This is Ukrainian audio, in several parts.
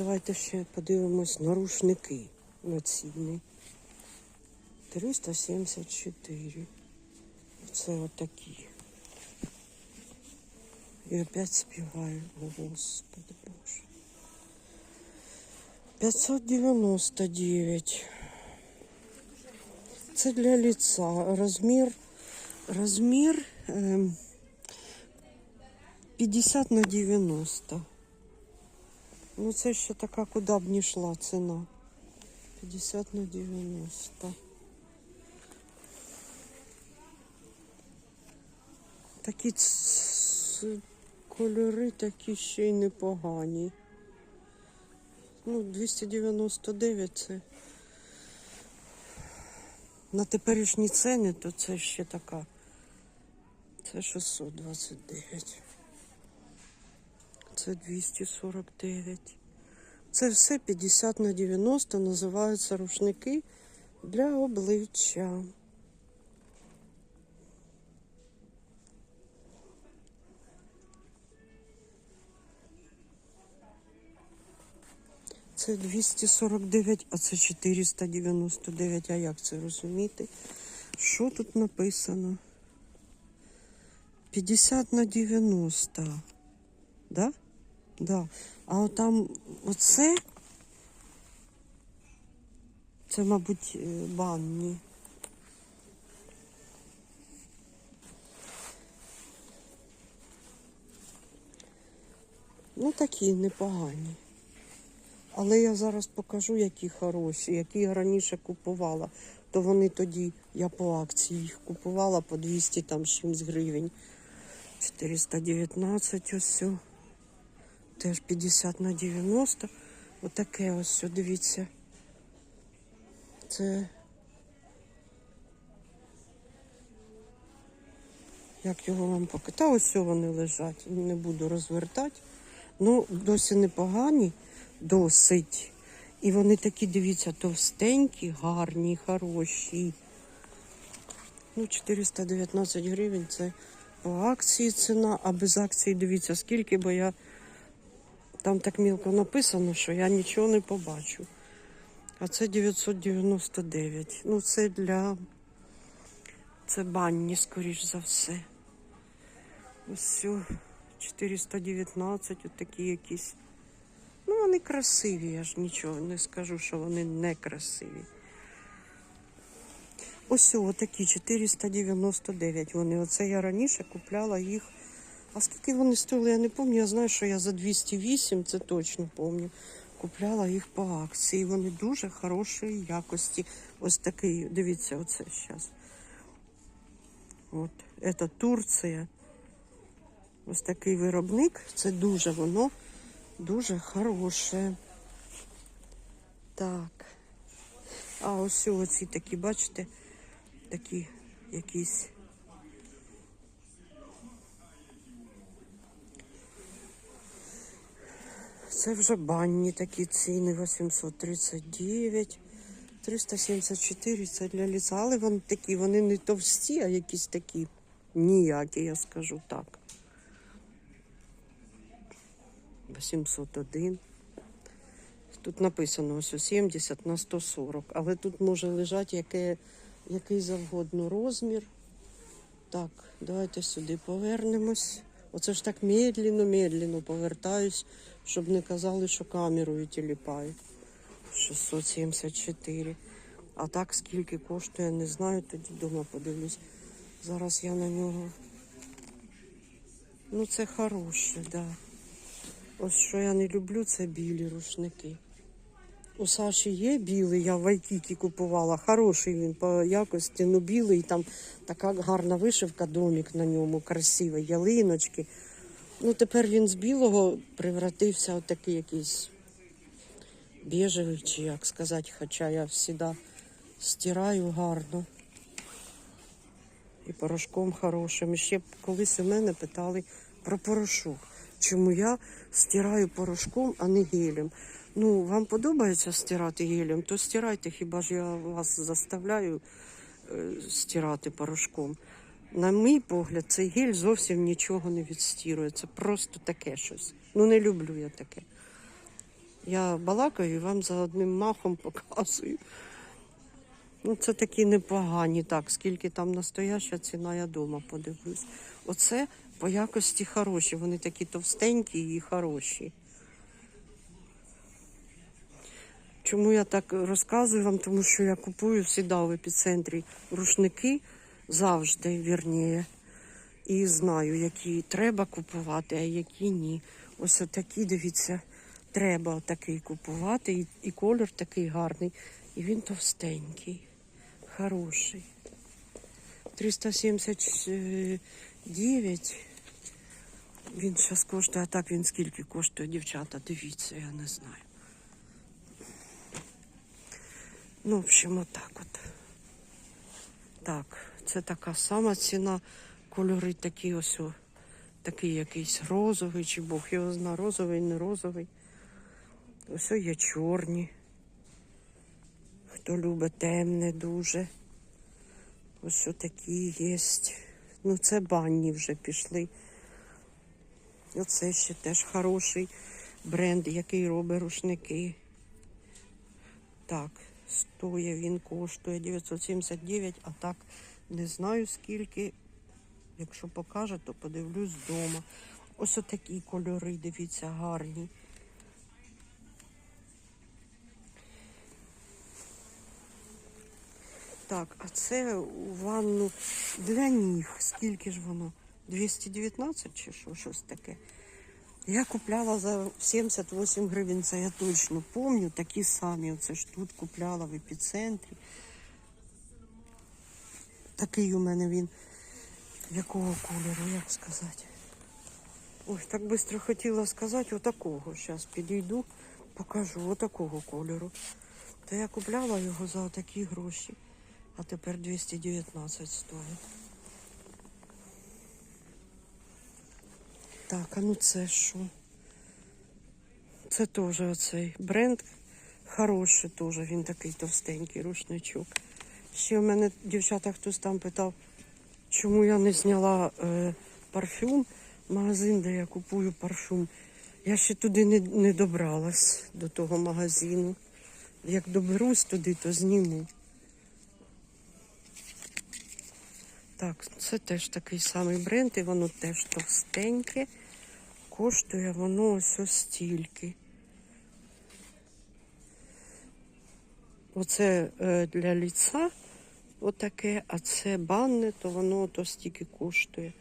Давайте ще подивимось на рушники на ціни. 374. Це отакі. І опять співаю. Господи Боже. 599. Це для лица. Розмір. Розмір ем, 50 на 90. Ну, це ще така, куди б не йшла ціна. 50 на 90. Такі кольори такі ще й непогані. Ну, 299 це. На теперішні ціни, то це ще така. Це 629. Це 249. Це все 50 на 90 називаються рушники для обличчя. Це 249, а це 499. А як це розуміти? Що тут написано? 50 на 90. Да? Да. А от там оце, це, мабуть, е, банні. Ну, такі непогані. Але я зараз покажу, які хороші, які я раніше купувала. То вони тоді, я по акції їх купувала по 200 там гривень. 419 ось. Теж 50 на 90. Отаке ось, дивіться. Це. Як його вам показати? Та ось вони лежать. Не буду розвертати. Ну, досі непогані, досить. І вони такі, дивіться, товстенькі, гарні, хороші. Ну, 419 гривень це по акції ціна, а без акції дивіться, скільки, бо я там так мілко написано, що я нічого не побачу. А це 999. Ну, це для це банні, скоріш за все. Ось 419, от такі якісь. Ну, вони красиві, я ж нічого не скажу, що вони не красиві. Ось такі 499 вони. Оце я раніше купляла їх. А скільки вони стоїли, я не пам'ятаю. Я знаю, що я за 208, це точно пам'ятаю. Купляла їх по акції. Вони дуже хорошої якості. Ось такий, дивіться, оце зараз. От, це Турція. Ось такий виробник. Це дуже воно дуже хороше. Так. А ось оці такі, бачите, такі якісь. Це вже банні такі ціни 839, 374 це для ліса. Але вони такі, вони не товсті, а якісь такі ніякі, я скажу так. 801. Тут написано ось 70 на 140, але тут може лежати яке, який завгодно розмір. Так, давайте сюди повернемось. Оце ж так медленно, медленно повертаюсь, щоб не казали, що камерою тіліпаю. 674. А так скільки коштує, не знаю, тоді вдома подивлюсь. Зараз я на нього. Ну, це хороше, так. Да. Ось що я не люблю, це білі рушники. У Саші є білий, я в Айкікі купувала. Хороший він по якості, ну білий, там така гарна вишивка, домик на ньому, красивий, ялиночки. Ну тепер він з білого превратився в такий якийсь біжевий, чи як сказати, хоча я завжди стираю гарно. І порошком хорошим. І ще колись у мене питали про порошок. Чому я стираю порошком, а не гелем. Ну, вам подобається стирати гелем, то стирайте, хіба ж я вас заставляю е, стирати порошком. На мій погляд, цей гель зовсім нічого не відстірує. Це просто таке щось. Ну, не люблю я таке. Я балакаю і вам за одним махом показую. Ну, це такі непогані. Так, скільки там настояща ціна, я дома подивлюсь. Оце по якості хороші. Вони такі товстенькі і хороші. Чому я так розказую вам? Тому що я купую завжди в епіцентрі рушники завжди, вірніше. І знаю, які треба купувати, а які ні. Ось отакі, дивіться, треба отакий купувати. І, і колір такий гарний. І він товстенький, хороший. 379. Він зараз коштує, а так він скільки коштує, дівчата, дивіться, я не знаю. Ну, в общем, отак от. Так, це така сама ціна. Кольори такі ось, такий якийсь розовий, чи Бог його зна, розовий, не розовий. Ось є чорні. Хто любить темне дуже. Ось такі є. Ну, це банні вже пішли. Оце ще теж хороший бренд, який робить рушники. Так, стоїть він коштує 979, а так не знаю скільки. Якщо покаже, то подивлюсь вдома. Ось отакі кольори, дивіться, гарні. Так, а це у ванну для ніг. Скільки ж воно? 219 чи що, щось таке. Я купляла за 78 гривень, це я точно пам'ятаю. Такі самі. Оце ж тут купляла в епіцентрі. Такий у мене він. Якого кольору, як сказати? Ой, так швидко хотіла сказати отакого. Зараз підійду, покажу отакого кольору. Та я купляла його за такі гроші, а тепер 219 стоїть. Так, а ну це що? Це теж оцей бренд хороший теж, він такий товстенький рушничок. Ще в мене дівчата хтось там питав, чому я не зняла е, парфюм, магазин, де я купую парфюм. Я ще туди не, не добралась до того магазину. Як доберусь туди, то зніму. Так, це теж такий самий бренд, і воно теж товстеньке. Коштує воно ось ось стільки. Оце е, для ліца отаке, а це банне, то воно то стільки коштує.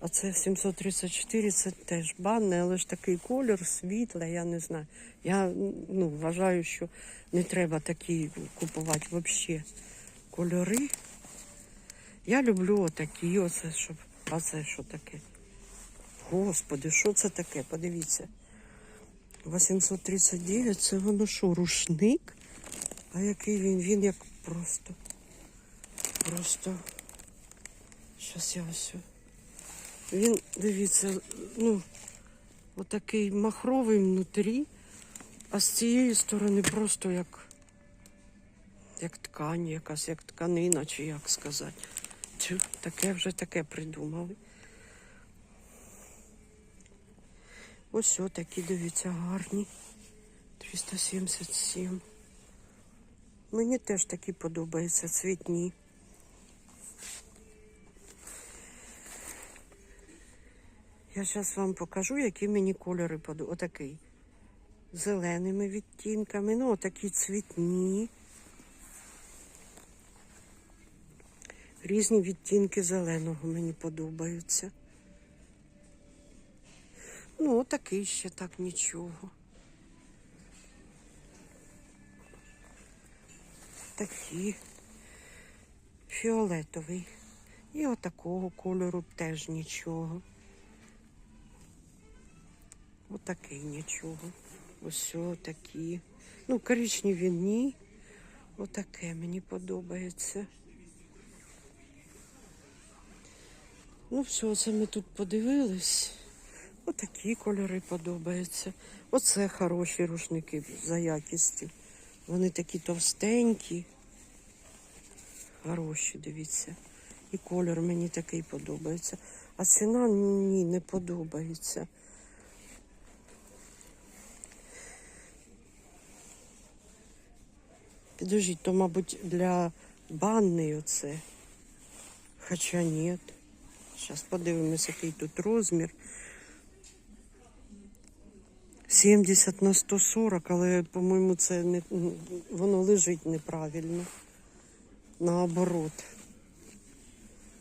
А це 734, це теж банне, але ж такий колір, світле, я не знаю. Я ну, вважаю, що не треба такі купувати взагалі кольори. Я люблю отакі, оце, щоб. А це що таке? Господи, що це таке? Подивіться. 839, це воно що, рушник? А який він? Він як просто. Просто. Щас я ось. Він, дивіться, ну, отакий махровий внутрі, а з цієї сторони просто як, як ткань, якась, як тканина, чи як сказати. Чи таке вже таке придумали. Ось такі, дивіться, гарні. 377. Мені теж такі подобаються, цвітні. Я зараз вам покажу, які мені кольори подобаються. Отакий. Зеленими відтінками, ну отакі цвітні. Різні відтінки зеленого мені подобаються. Ну, отакий ще так нічого. Такі фіолетовий. І отакого кольору теж нічого. Отакий нічого. Ось такі. Ну, коричневі ні. Отаке мені подобається. Ну, все, це ми тут подивились. Отакі кольори подобаються. Оце хороші рушники за якістю. Вони такі товстенькі, хороші, дивіться. І кольор мені такий подобається. А ціна мені не подобається. Підожіть, то, мабуть, для банни оце. Хоча ні. Зараз подивимося, який тут розмір. 70 на 140, але, по-моєму, це не, воно лежить неправильно. Наоборот.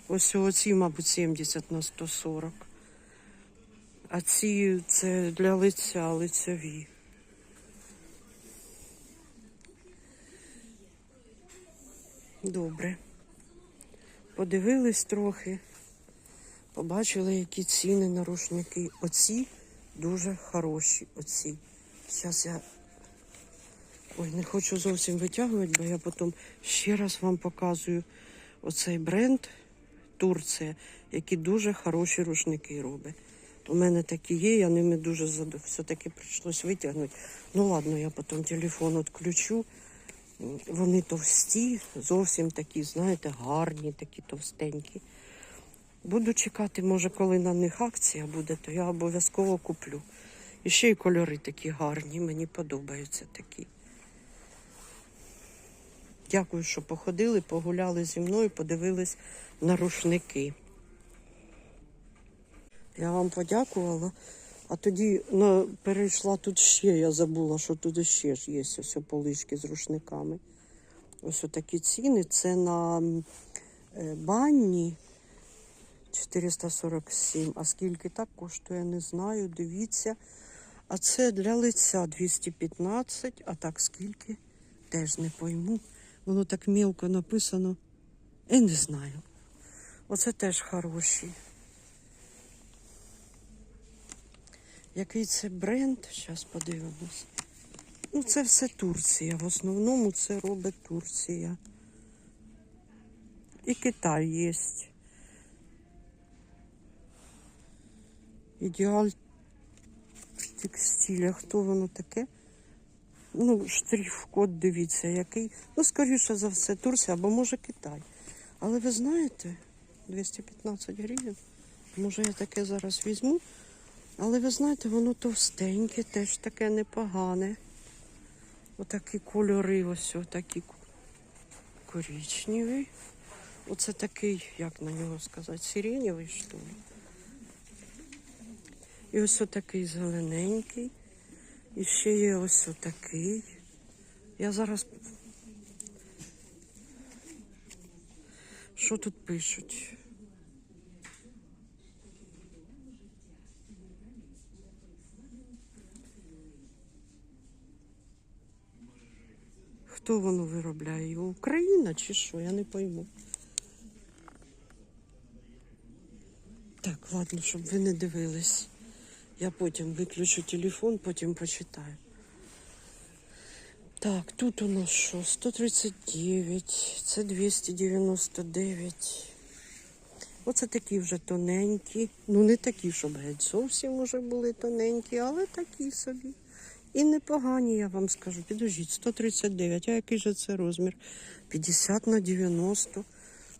Ось оці, мабуть, 70 на 140. А ці це для лиця лицеві. Добре. Подивились трохи, побачили, які ціни на рушники. Оці дуже хороші. Оці. Зараз я. Ой, не хочу зовсім витягувати, бо я потім ще раз вам показую оцей бренд Турція, які дуже хороші рушники робить. У мене такі є, я ними дуже задов... Все-таки прийшлось витягнути. Ну ладно, я потім телефон відключу. Вони товсті, зовсім такі, знаєте, гарні, такі товстенькі. Буду чекати, може, коли на них акція буде, то я обов'язково куплю. І ще й кольори такі гарні, мені подобаються такі. Дякую, що походили, погуляли зі мною, подивились на рушники. Я вам подякувала, а тоді ну, перейшла тут ще, я забула, що тут ще ж є ось полички з рушниками. Ось такі ціни. Це на е, банні 447. А скільки так коштує, не знаю. Дивіться. А це для лиця 215. А так скільки? Теж не пойму. Воно так мілко написано. Я не знаю. Оце теж хороші. Який це бренд? Зараз подивимось. Ну, це все Турція. В основному це робить Турція. І Китай є. Ідеаль текстиля. Хто воно таке? Ну, штрих-код, дивіться, який. Ну, скоріше за все, Турція або може Китай. Але ви знаєте, 215 гривень. Може, я таке зараз візьму. Але ви знаєте, воно товстеньке, теж таке непогане. Отакі кольори, ось отакі коричневий. Оце такий, як на нього сказати, сиренєвий, що ли. І ось отакий зелененький. І ще є ось отакий. Я зараз. Що тут пишуть? Хто воно виробляє? його? Україна чи що? Я не пойму. Так, ладно, щоб ви не дивились. Я потім виключу телефон, потім почитаю. Так, тут у нас що? 139, це 299. Оце такі вже тоненькі. Ну, не такі, щоб геть зовсім уже були тоненькі, але такі собі. І непогані, я вам скажу. Підождіть, 139. А який же це розмір? 50 на 90.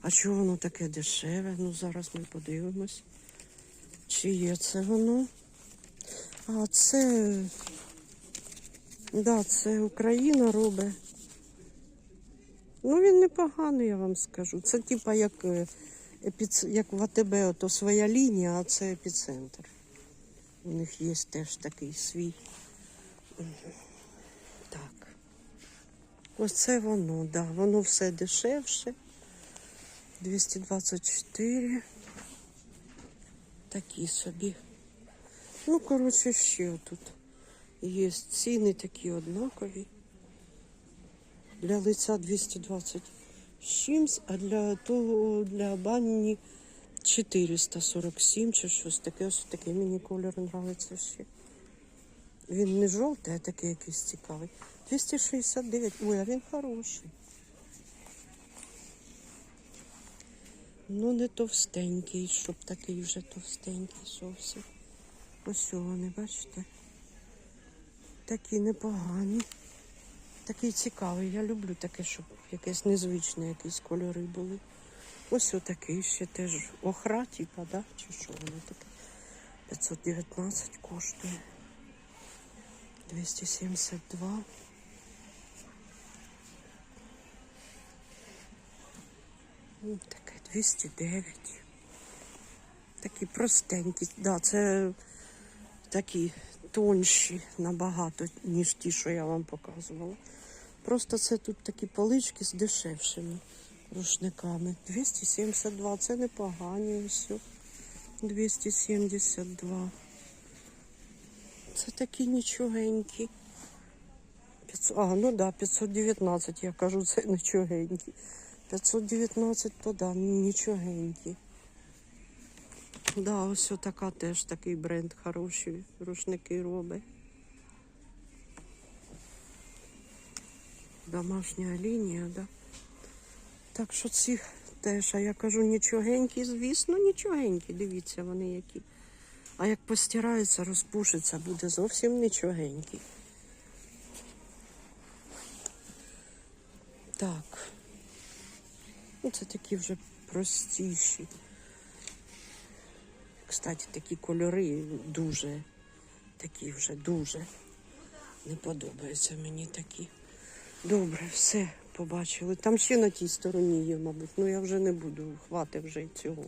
А чого воно таке дешеве? Ну, зараз ми подивимось. Чи є це воно? А це. Да, це Україна робить. Ну, він непоганий, я вам скажу. Це типа як, е, як в АТБ, то своя лінія, а це епіцентр. У них є теж такий свій. Так. Ось це воно, да. Воно все дешевше. 224. Такі собі. Ну, коротше, ще тут є ціни такі однакові. Для лиця 220 з чимсь, а для того для бані 447 чи щось таке. Ось такий мені кольор нравиться ще. Він не жовтий, а такий якийсь цікавий. 269. Ой, а він хороший. Ну, не товстенький, щоб такий вже товстенький зовсім. Ось вони, бачите? Такі непогані. Такий цікавий. Я люблю таке, щоб якесь незвичне, якісь кольори були. Ось отакий ще теж охра, типа, да? Чи що воно таке? 519 коштує. 272. М, Таке 209. Такі простенькі. Да, це такі тонші набагато, ніж ті, що я вам показувала. Просто це тут такі полички з дешевшими рушниками. 272, це непогані ось. 272. Це такі нічогенькі. 500, а, ну да, 519, я кажу, це нічогенькі. 519, то да, нічогенькі. Да, ось така теж такий бренд хороший. Рушники робить. Домашня лінія, да. Так що ці теж, а я кажу, нічогенькі, звісно, нічогенькі. Дивіться, вони які. А як постираються, розпушиться, буде зовсім нічогенький. Так. Ну, це такі вже простіші. Кстати, такі кольори дуже, такі вже дуже не подобаються мені такі. Добре, все побачили. Там ще на тій стороні є, мабуть. Ну я вже не буду, хвати вже цього.